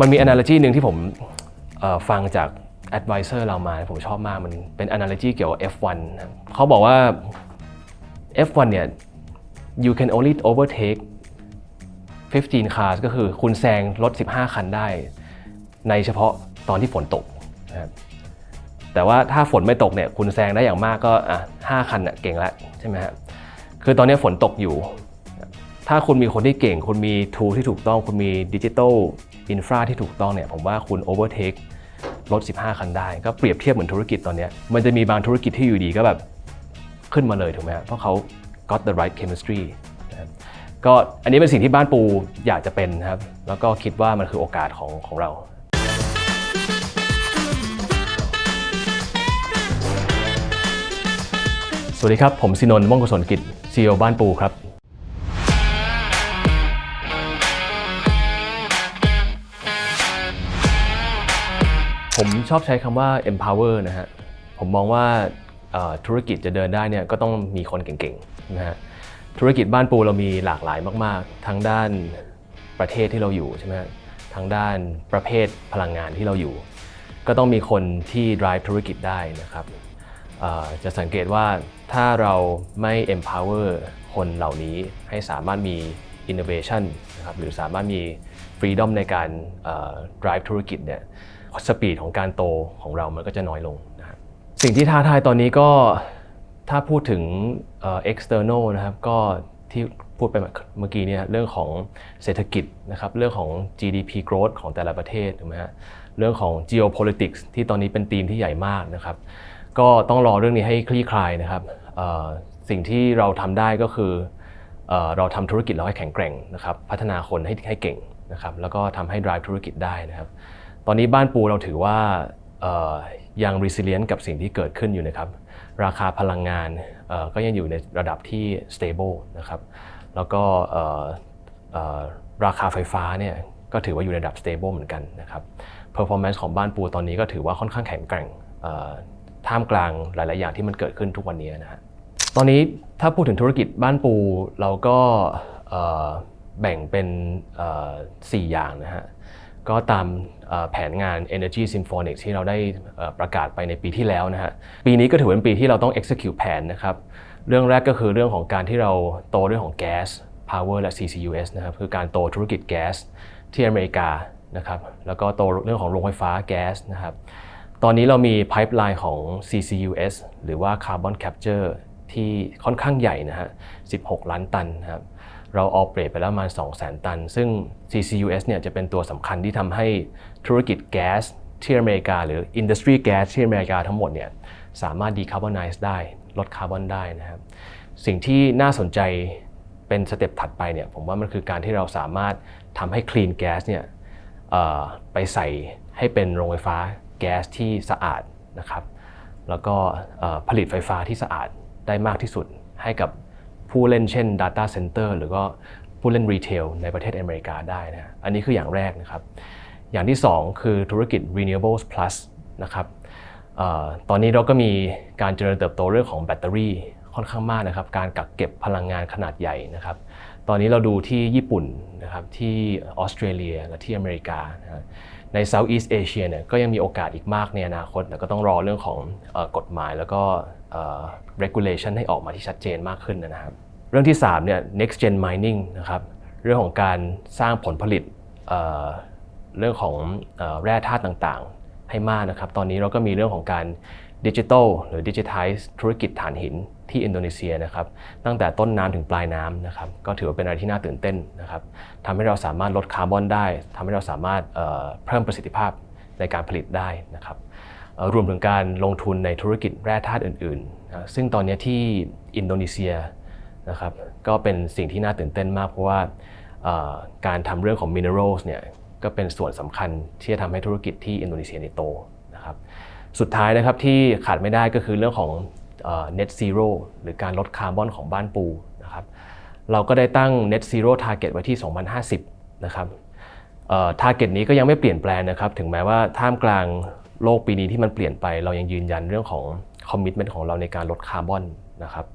มันมี analogy หนึ่งที่ผมฟังจาก advisor เรามาผมชอบมากมันเป็น analogy เกี่ยวกับ F1 นะครับเขาบอกว่า F1 เนี่ย you can only overtake 15 cars ก็คือคุณแซงรถ 15 คันได้ ในเฉพาะตอนที่ฝนตกนะครับแต่ว่าถ้าฝนไม่ตกเนี่ยคุณแซงได้อย่างมากก็อะ5คันน่เก่งแล้วใช่ไหมครับคือตอนนี้ฝนตกอยู่ ถ้าคุณมีคนที่เก่ง คุณมี tool ที่ถูกต้อง คุณมีดิจิ t a ล อินฟราที่ถูกต้องเนี่ยผมว่าคุณ overtake รถ 15 คันได้ ก็เปรียบเทียบเหมือนธุรกิจตอนนี้มันจะมีบางธุรกิจที่อยู่ดีก็แบบขึ้นมาเลยถูกไหมครับเพราะเขา got the right chemistry นะครับก็อันนี้เป็นสิ่งที่บ้านปูอยากจะเป็นครับ แล้วก็คิดว่ามันคือโอกาสของของเราสวัสดีครับ ผมสินนท์ม่วงกุศลกิจ CEO บ้านปูครับ ผมชอบใช้คำว่า empower นะฮะ ผมมองว่าธุรกิจจะเดินได้เนี่ยก็ต้องมีคนเก่งๆนะฮะ ธุรกิจบ้านปูเรามีหลากหลายมากๆ ทั้งด้านประเทศที่เราอยู่ใช่ไหมทั้งด้านประเภทพลังงานที่เราอยู่ ก็ต้องมีคนที่ drive ธุรกิจได้นะครับจะสังเกตว่าถ้าเราไม่ empower คนเหล่านี้ให้สามารถมี innovation นะครับหรือสามารถมี freedom ในการ drive ธุรกิจเนี่ย สปีดของการโตของเรามันก็จะน้อยลงนะครับสิ่งที่ท้าทายตอนนี้ก็ถ้าพูดถึง external นะครับก็ที่พูดไปเมื่อกี้เนี่ยเรื่องของเศรษฐกิจนะครับเรื่องของ GDP growth ของแต่ละประเทศถูกไหมฮะเรื่องของ geopolitics ที่ตอนนี้เป็นธีมที่ใหญ่มากนะครับก็ต้องรอเรื่องนี้ให้คลี่คลายนะครับสิ่งที่เราทำได้ก็คือเออเราทำธุรกิจเราให้แข็งแกร่งนะครับพัฒนาคนให้ให้เก่งนะครับแล้วก็ทำให้ drive ธุรกิจได้นะครับ ตอนนี้บ้านปูเราถือว่ายัง resilient กับสิ่งที่เกิดขึ้นอยู่นะครับ ราคาพลังงานก็ยังอยู่ในระดับที่ stable นะครับ แล้วก็ราคาไฟฟ้าเนี่ยก็ถือว่าอยู่ในระดับ stable เหมือนกันนะครับ performance ของบ้านปูตอนนี้ก็ถือว่าค่อนข้างแข็งแกร่งท่ามกลางหลาย ๆ อย่างที่มันเกิดขึ้นทุกวันนี้นะฮะตอนนี้ถ้าพูดถึงธุรกิจบ้านปูเราก็แบ่งเป็นเอ่อสี่อย่างนะฮะ ก็ตามแผนงาน Energy Symphonic ที่เราได้ประกาศไปในปีที่แล้วนะฮะ ปีนี้ก็ถือเป็นปีที่เราต้อง execute แผนนะครับ เรื่องแรกก็คือเรื่องของการที่เราโตเรื่องของแก๊ส power และ CCUS นะครับ คือการโตธุรกิจแก๊สที่อเมริกานะครับ แล้วก็โตเรื่องของโรงไฟฟ้าแก๊สนะครับ ตอนนี้เรามี pipeline ของ CCUS หรือว่า Carbon Capture ที่ค่อนข้างใหญ่นะฮะ 16 ล้านตันนะครับ เราออเปรตไปแล้วประมาณ200,000 ตัน ซึ่ง CCUS เนี่ยจะเป็นตัวสำคัญที่ทำให้ธุรกิจแก๊สที่อเมริกา หรือ Industry Gas ที่อเมริกาทั้งหมดเนี่ยสามารถ decarbonize ได้ ลดคาร์บอนได้นะครับ สิ่งที่น่าสนใจเป็นสเต็ปถัดไปเนี่ยผมว่ามันคือการที่เราสามารถทำให้ clean gas เนี่ยไปใส่ให้เป็นโรงไฟฟ้าแก๊สที่สะอาดนะครับ แล้วก็ผลิตไฟฟ้าที่สะอาดได้มากที่สุดให้กับ ผู้เล่นเช่น Data Center หรือก็ผู้เล่นรีเทลในประเทศอเมริกาได้นะอันนี้คืออย่างแรกนะครับ อย่างที่ 2 คือธุรกิจ Renewables Plus นะครับออตอนนี้เราก็มีการเจริญเติบโตเรื่องของแบตเตอรี่ค่อนข้างมากนะครับ การกักเก็บพลังงานขนาดใหญ่นะครับ ตอนนี้เราดูที่ญี่ปุ่นนะครับที่ออสเตรเลียและที่อเมริกานะใน Southeast Asia เนี่ยก็ยังมีโอกาสอีกมากในอนาคตแต่ก็ต้องรอเรื่องของอกฎหมายแล้วก็ regulation ให้ออกมาที่ชัดเจนมากขึ้นนะครับ รื่องที่3เนี่ย next gen mining นะครับเรื่องของการสร้างผลผลิตเเรื่องของออแร่ธาตุต่างๆ ให้มากนะครับ ตอนนี้เราก็มีเรื่องของการดิจิทัลหรือดิจิทัลธุรกิจถ่านหินที่อินโดนีเซียนะครับตั้งแต่ต้นน้ำถึงปลายน้ำนะครับก็ถือว่าเป็นอะไรที่น่าตื่นเต้นนะครับทำให้เราสามารถลดคาร์บอนได้ทำให้เราสามารถเเพิ่มประสิทธิภาพในการผลิตได้นะครับรวมถึงการลงทุนในธุรกิจแร่ธาตุอื่นๆ ซึ่งตอนนี้ที่อินโดนีเซีย นะครับก็เป็นสิ่งที่น่าตื่นเต้นมากเพราะว่าการทำเรื่องของ minerals เนี่ยก็เป็นส่วนสำคัญที่จะทำให้ธุรกิจที่อินโดนีเซียในโตนะครับสุดท้ายนะครับที่ขาดไม่ได้ก็คือเรื่องของเอ่อ net zero หรือการลดคาร์บอนของบ้านปูนะครับเราก็ได้ตั้ง net zero target ไว้ที่ 2050 นะครับเอ่อ target นี้ก็ยังไม่เปลี่ยนแปลงนะครับ ถึงแม้ว่าท่ามกลางโลกปีนี้ที่มันเปลี่ยนไป เรายังยืนยันเรื่องของ commitment ของเราในการลดคาร์บอนนะครับ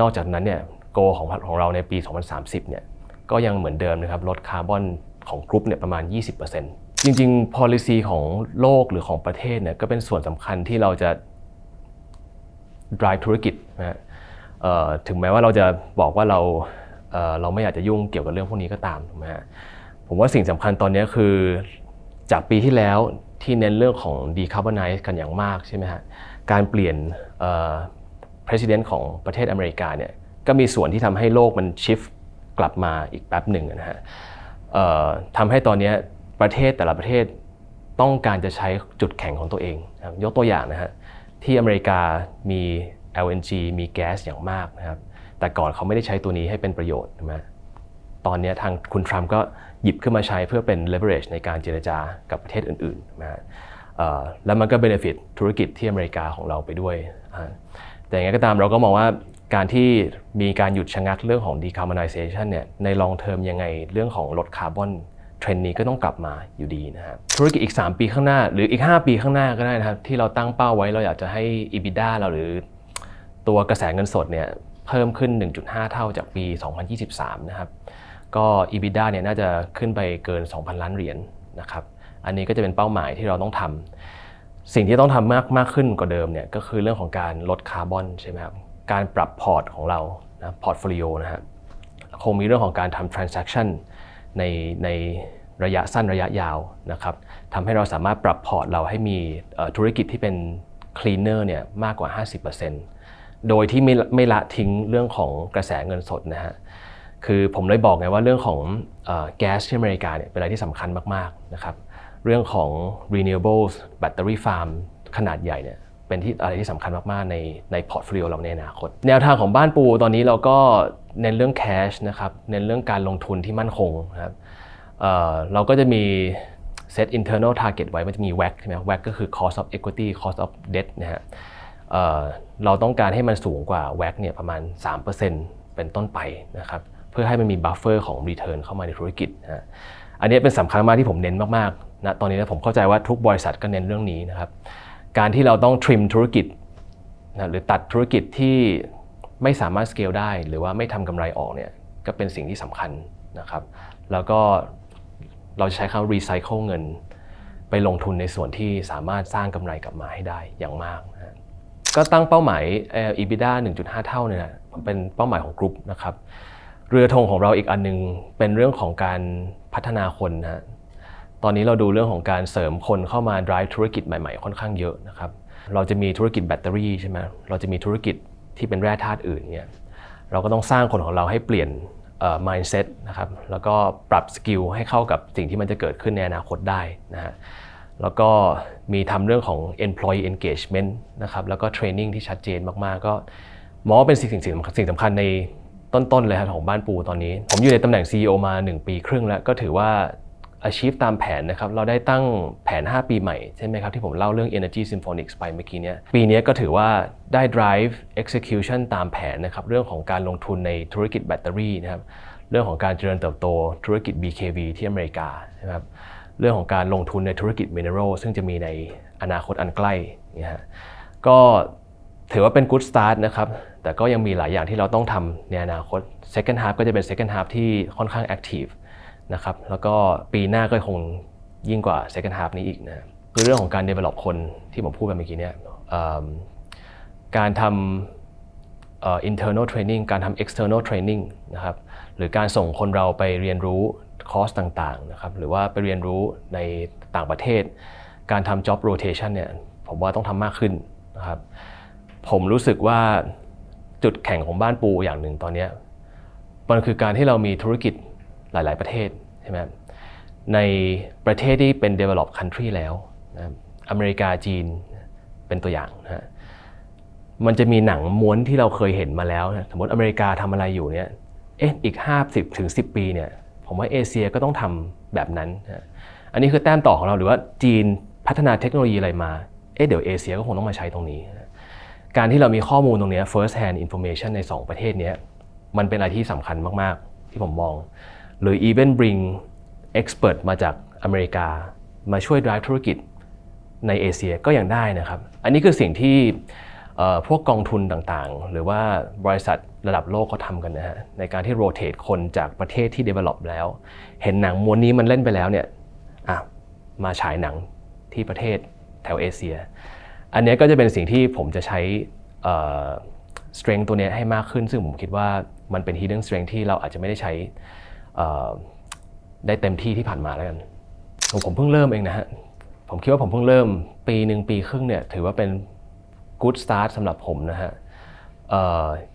นอกจากนั้นเนี่ย โกของของเราในปี 2030 เนี่ยก็ยังเหมือนเดิมนะครับลดคาร์บอนของกรุ๊ปเนี่ยประมาณ 20%นจริงๆ policy ของโลกหรือของประเทศเนี่ยก็เป็นส่วนสำคัญที่เราจะ drive ธุรกิจนะฮะถึงแม้ว่าเราจะบอกว่าเราเเราไม่อยากจะยุ่งเกี่ยวกับเรื่องพวกนี้ก็ตามถูกไหมฮะผมว่าสิ่งสำคัญตอนนี้คือจากปีที่แล้วที่เน้นเรื่องของ decarbonize กันอย่างมากใช่ไหมฮะการเปลี่ยน president ของประเทศอเมริกาเนี่ย ก็มีส่วนที่ทำให้โลกมัน shift กลับมาอีกแป๊บหนึ่งนะฮะทำให้ตอนนี้ประเทศแต่ละประเทศต้องการจะใช้จุดแข็งของตัวเอง ยกตัวอย่างนะฮะที่อเมริกามี LNG มีแก๊สอย่างมากนะครับ แต่ก่อนเขาไม่ได้ใช้ตัวนี้ให้เป็นประโยชน์ใช่ไหมตอนนี้ทางคุณทรัมป์ก็หยิบขึ้นมาใช้เพื่อเป็น leverage ในการเจรจากับประเทศอื่นๆนะฮะแล้วมันก็ benefit ธุรกิจที่อเมริกาของเราไปด้วย แต่อย่างไรก็ตามเราก็มองว่า การที่มีการหยุดชะงักเรื่องของ decarbonization เนี่ยใน long term ยังไงเรื่องของลดคาร์บอนเทรนนี้ก็ต้องกลับมาอยู่ดีนะครับธุรกิจอีก 3 ปีข้างหน้า หรืออีก 5 ปีข้างหน้าก็ได้นะครับ ที่เราตั้งเป้าไว้เราอยากจะให้ EBITDA เราหรือตัวกระแสเงินสดเนี่ยเพิ่มขึ้น 1.5 เท่าจากปี 2023 นะครับ ก็ EBITDA เนี่ยน่าจะขึ้นไปเกิน 2,000 ล้านเหรียญนะครับ อันนี้ก็จะเป็นเป้าหมายที่เราต้องทำสิ่งที่ต้องทำมากมากขึ้นกว่าเดิมเนี่ยก็คือเรื่องของการลดคาร์บอนใช่ไหมครับ การปรับพอร์ตของเรานะพอร์ตโฟลิโอนะฮะคงมีเรื่องของการทำ transaction ในในระยะสั้นระยะยาวนะครับทำให้เราสามารถปรับพอร์ตเราให้มีธุรกิจที่เป็น cleaner เนี่ยมากกว่า 50%โดยที่ไม่ไม่ละทิ้งเรื่องของกระแสเงินสดนะฮะคือผมเลยบอกไงว่าเรื่องของอแก๊สที่อเมริกาเนี่ยเป็นอะไรที่สำคัญมาก ๆ นะครับ เรื่องของ renewables battery farm ขนาดใหญ่เนี่ย เป็นที่อะไรที่สำคัญมากๆในในพอร์ตโฟลิโอเราในอนาคต แนวทางของบ้านปูตอนนี้เราก็เน้นเรื่อง cash นะครับเน้นเรื่องการลงทุนที่มั่นคงนะครับเเราก็จะมี set internal target ไว้มันจะมี WACC ใช่ไหม WACC ก็คือ cost of equity cost of debt นะฮะเเราต้องการให้มันสูงกว่า WACC เนี่ยประมาณ 3%เป็นต้นไปนะครับเพื่อให้มันมี buffer ของ return เข้ามาในธุรกิจนะฮะอันนี้เป็นสำคัญมากที่ผมเน้นมากๆนะตอนนี้นะผมเข้าใจว่าทุกบริษัทก็เน้นเรื่องนี้นะครับ การที่เราต้อง trim ธุรกิจนะหรือตัดธุรกิจที่ไม่สามารถ scale ได้ หรือว่าไม่ทำกำไรออกเนี่ยก็เป็นสิ่งที่สำคัญนะครับ แล้วก็เราจะใช้คำว่า recycle เงิน ไปลงทุนในส่วนที่สามารถสร้างกำไรกลับมาให้ได้อย่างมากนะก็ตั้งเป้าหมาย EBITDA 1.5 เท่าเนี่ยนะเป็นเป้าหมายของกรุ๊ปนะครับ เรือธงของเราอีกอันหนึงเป็นเรื่องของการพัฒนาคนนะฮะ ตอนนี้เราดูเรื่องของการเสริมคนเข้ามา drive ธุรกิจใหม่ๆ ค่อนข้างเยอะนะครับ เราจะมีธุรกิจแบตเตอรี่ใช่ไหมเราจะมีธุรกิจที่เป็นแร่ธาตุอื่นเนี่ยเราก็ต้องสร้างคนของเราให้เปลี่ยน mindset นะครับ แล้วก็ปรับสกิลให้เข้ากับสิ่งที่มันจะเกิดขึ้นในอนาคตได้นะฮะ แล้วก็มีทำเรื่องของ employee engagement นะครับ แล้วก็ training ที่ชัดเจนมากๆ ก็มองว่าเป็นสิ่งสิ่งสิ่งสำคัญในต้นๆเลยครับของบ้านปูตอนนี้ ผมอยู่ในตำแหน่ง CEO มา 1 ปีครึ่งแล้ว ก็ถือว่า achieve ตามแผนนะครับ เราได้ตั้งแผน 5 ปีใหม่ ใช่ไหมครับ ที่ผมเล่าเรื่อง Energy Symphonics ไปเมื่อกี้เนี้ยปีนี้ก็ถือว่าได้ drive execution ตามแผนนะครับ เรื่องของการลงทุนในธุรกิจแบตเตอรี่นะครับ เรื่องของการเจริญเติบโตธุรกิจ BKV ที่อเมริกานะครับเรื่องของการลงทุนในธุรกิจมินเนอรัลซึ่งจะมีในอนาคตอันใกล้นี่ฮะก็ถือว่าเป็น good start นะครับ แต่ก็ยังมีหลายอย่างที่เราต้องทำในอนาคต second half ก็จะเป็น second half ที่ค่อนข้าง active นะครับแล้วก็ปีหน้าก็คงยิ่งกว่า second half นี้อีกนะคือเรื่องของการ develop คนที่ผมพูดไปเมื่อกี้เนี่ยการทำ internal training การทำ external training นะครับหรือการส่งคนเราไปเรียนรู้คอร์สต่างๆนะครับหรือว่าไปเรียนรู้ในต่างประเทศ การทำ job rotation เนี่ยผมว่าต้องทำมากขึ้นนะครับผมรู้สึกว่าจุดแข่งของบ้านปูอย่างหนึ่งตอนนี้มันคือการที่เรามีธุรกิจ หลาย ๆ ประเทศใช่ไหมในประเทศที่เป็น develop country แล้วนะอเมริกาจีนเป็นตัวอย่างนะฮะมันจะมีหนังม้วนที่เราเคยเห็นมาแล้วนะสมมติอเมริกาทำอะไรอยู่เนี่ยเอ๊ะอีก 50ถึง10 ปีเนี่ยผมว่าเอเชียก็ต้องทำแบบนั้นนะอันนี้คือแต้มต่อของเราหรือว่าจีนพัฒนาเทคโนโลยีอะไรมาเอ๊ะเดี๋ยวเอเชียก็คงต้องมาใช้ตรงนี้ การที่เรามีข้อมูลตรงนี้ first hand information ใน 2 ประเทศนี้มันเป็นอะไรที่สำคัญมาก ๆ ที่ผมมอง หรือ even bring expert มาจากอเมริกา มาช่วย drive ธุรกิจในเอเชียก็ยังได้นะครับ อันนี้คือสิ่งที่พวกกองทุนต่างๆ หรือว่าบริษัทระดับโลกเขาทำกันนะฮะในการที่ rotate คนจากประเทศที่ develop แล้ว เห็นหนังม้วนนี้มันเล่นไปแล้วเนี่ยมาฉายหนังที่ประเทศแถวเอเชีย อันนี้ก็จะเป็นสิ่งที่ผมจะใช้เอ่อ strength ตัวนี้ให้มากขึ้น ซึ่งผมคิดว่ามันเป็น hidden strength ที่เราอาจจะไม่ได้ใช้ ได้เต็มที่ที่ผ่านมาแล้วกันผมผมเพิ่งเริ่มเองนะฮะผมคิดว่าผมเพิ่งเริ่มปีหนึ่งปีครึ่งเนี่ยถือว่าเป็น good start สำหรับผมนะฮะ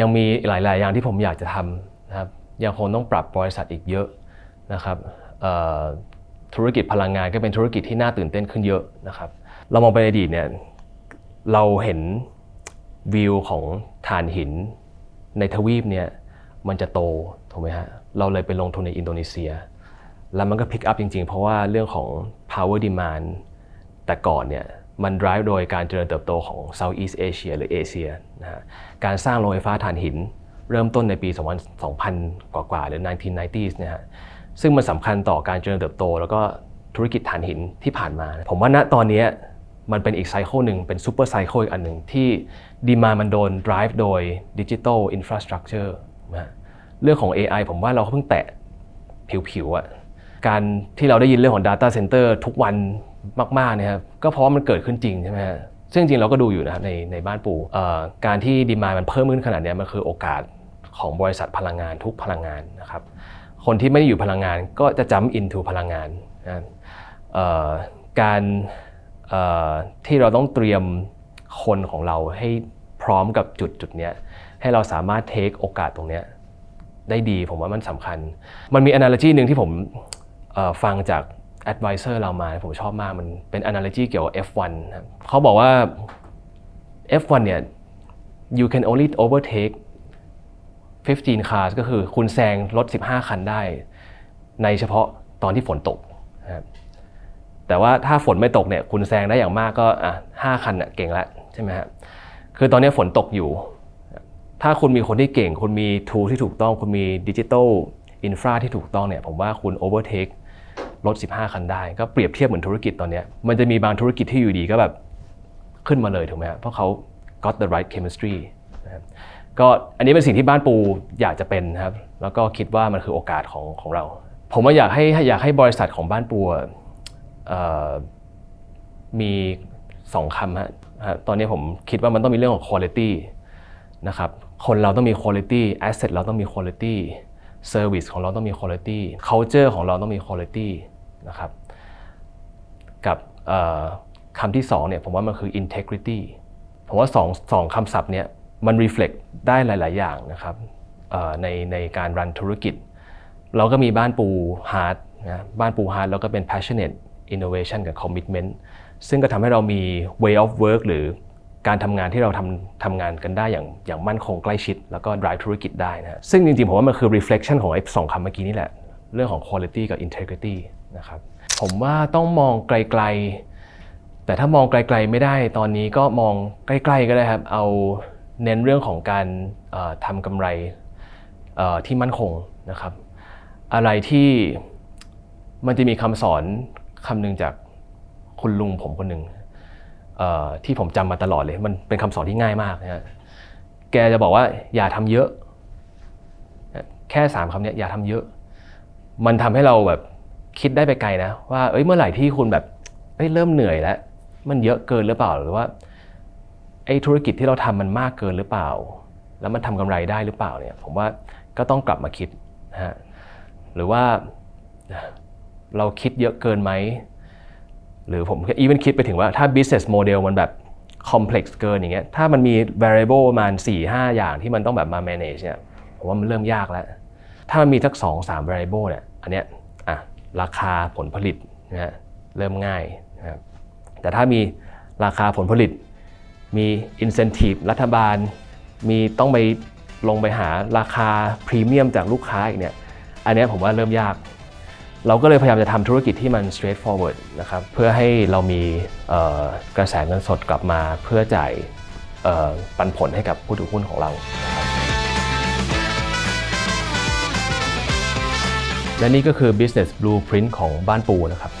ยังมีหลาย ๆ อย่างที่ผมอยากจะทำนะครับยังคงต้องปรับบริษัทอีกเยอะนะครับธุรกิจพลังงานก็เป็นธุรกิจที่น่าตื่นเต้นขึ้นเยอะนะครับ เรามองไปในอดีตเนี่ยเราเห็นวิวของถ่านหินในทวีปเนี่ย มันจะโตถูกไหมฮะเราเลยไปลงทุนในอินโดนีเซีย แล้วมันก็พิกอัพจริงๆ เพราะว่าเรื่องของ power demand แต่ก่อนเนี่ยมัน drive โดยการเจริญเติบโตของ Southeast Asia หรือเอเชียนะฮะการสร้างโรงไฟฟ้าถ่านหิน เริ่มต้นในปี 2000 กว่าๆหรือ 1990s เนะฮะซึ่งมันสำคัญต่อการเจริญเติบโต แล้วก็ธุรกิจถ่านหินที่ผ่านมา ผมว่าณตอนนี้มันเป็นอีกไซเคิลหนึ่งเป็นซูเปอร์ไซเคิลอีกอันหนึ่งที่ดีมามันโดน drive โดยดิจิทัลอินฟราสตรักเจอร์ นะเรื่องของ AI ผมว่าเราเพิ่งแตะผิวๆอะการที่เราได้ยินเรื่องของ Data Center ทุกวันมากๆเนี่ยครับก็เพราะมันเกิดขึ้นจริงใช่ไหมฮะซึ่งจริงเราก็ดูอยู่นะครับในในบ้านปู่การที่ดีมามันเพิ่มขึ้นขนาดเนี้ยมันคือโอกาสของบริษัทพลังงานทุกพลังงานนะครับคนที่ไม่ได้อยู่พลังงานก็จะจำ into พลังงานนะการที่เราต้องเตรียมคนของเราให้ พร้อมกับจุดจุดเนี้ยให้เราสามารถ take โอกาสตรงเนี้ยได้ดีผมว่ามันสำคัญ มันมี analogy หนึ่งที่ผมฟังจาก advisor เรามาผมชอบมากมันเป็น analogy เกี่ยวกับ F1 ครับเขาบอกว่า F1 เนี่ย you can only overtake 15 cars ก็คือคุณแซงรถ 15 คันได้ ในเฉพาะตอนที่ฝนตกนะครับแต่ว่าถ้าฝนไม่ตกเนี่ยคุณแซงได้อย่างมากก็อะห้าคันน่ะเก่งแล้วใช่ไหมครับ คือตอนนี้ฝนตกอยู่ ถ้าคุณมีคนที่เก่ง คุณมี tool ที่ถูกต้อง คุณมีดิจิทัลอินฟราที่ถูกต้องเนี่ย ผมว่าคุณ overtake รถ 15 คันได้ ก็เปรียบเทียบเหมือนธุรกิจตอนนี้ มันจะมีบางธุรกิจที่อยู่ดีก็แบบขึ้นมาเลยถูกไหมครับเพราะเขา got the right chemistry นะก็อันนี้เป็นสิ่งที่บ้านปูอยากจะเป็นครับ แล้วก็คิดว่ามันคือโอกาสของของเรา ผมว่าอยากให้อยากให้บริษัทของบ้านปูมีสองคำฮะ ตอนนี้ผมคิดว่ามันต้องมีเรื่องของ quality นะครับคนเราต้องมี quality asset เราต้องมี quality service ของเราต้องมี quality culture ของเราต้องมี quality นะครับกับคำที่สองเนี่ยผมว่ามันคือ integrity ผมว่าสองสองคำศัพท์เนี่ยมัน reflect ได้หลาย ๆ อย่างนะครับในในการรันธุรกิจ เราก็มีบ้านปูฮาร์ดนะบ้านปูฮาร์ดแล้วก็เป็น passionate innovation กับ commitment ซึ่งก็ทำให้เรามี way of work หรือการทำงานที่เราทำทำงานกันได้อย่างอย่างมั่นคงใกล้ชิด แล้วก็ drive ธุรกิจได้นะฮะซึ่งจริงๆ ผมว่ามันคือ reflection ของไอ้สองคำเมื่อกี้นี่แหละ เรื่องของ quality กับ integrity นะครับผมว่าต้องมองไกลๆ แต่ถ้ามองไกลๆไม่ได้ตอนนี้ก็มองใกล้ๆก็ได้ครับ เอาเน้นเรื่องของการทำกำไรที่มั่นคงนะครับ อะไรที่มันจะมีคำสอนคำหนึ่งจาก คุณลุงผมคนหนึ่งที่ผมจำมาตลอดเลย มันเป็นคำสอนที่ง่ายมากนะฮะแกจะบอกว่าอย่าทำเยอะ แค่สามคำนี้อย่าทำเยอะ มันทำให้เราแบบคิดได้ไปไกลนะ ว่าเอ้ยเมื่อไหร่ที่คุณแบบเอ้ยเริ่มเหนื่อยแล้ว มันเยอะเกินหรือเปล่าหรือว่าไอ้ธุรกิจที่เราทำมันมากเกินหรือเปล่า แล้วมันทำกำไรได้หรือเปล่าเนี่ยผมว่าก็ต้องกลับมาคิดนะฮะหรือว่าเราคิดเยอะเกินไหม หรือผมอีเวนคิดไปถึงว่าถ้า business model มันแบบ complex เกินอย่างเงี้ยถ้ามันมี variable ประมาณ 4-5 อย่างที่มันต้องแบบมา manage เนี่ยผมว่ามันเริ่มยากแล้ว ถ้ามันมีสักสองสาม variable เนี่ยอันเนี้ยอะราคาผลผลิตนะฮะเริ่มง่ายนะครับแต่ถ้ามีราคาผลผลิต มี incentive รัฐบาล มีต้องไปลงไปหาราคาพรีเมียมจากลูกค้าอีกเนี่ยอันเนี้ยผมว่าเริ่มยาก เราก็เลยพยายามจะทำธุรกิจที่มัน straightforward นะครับเพื่อให้เรามีกระแสเงินสดกลับมาเพื่อจ่ายปันผลให้กับผู้ถือหุ้นของเรา และนี่ก็คือ business blueprint ของบ้านปูนะครับ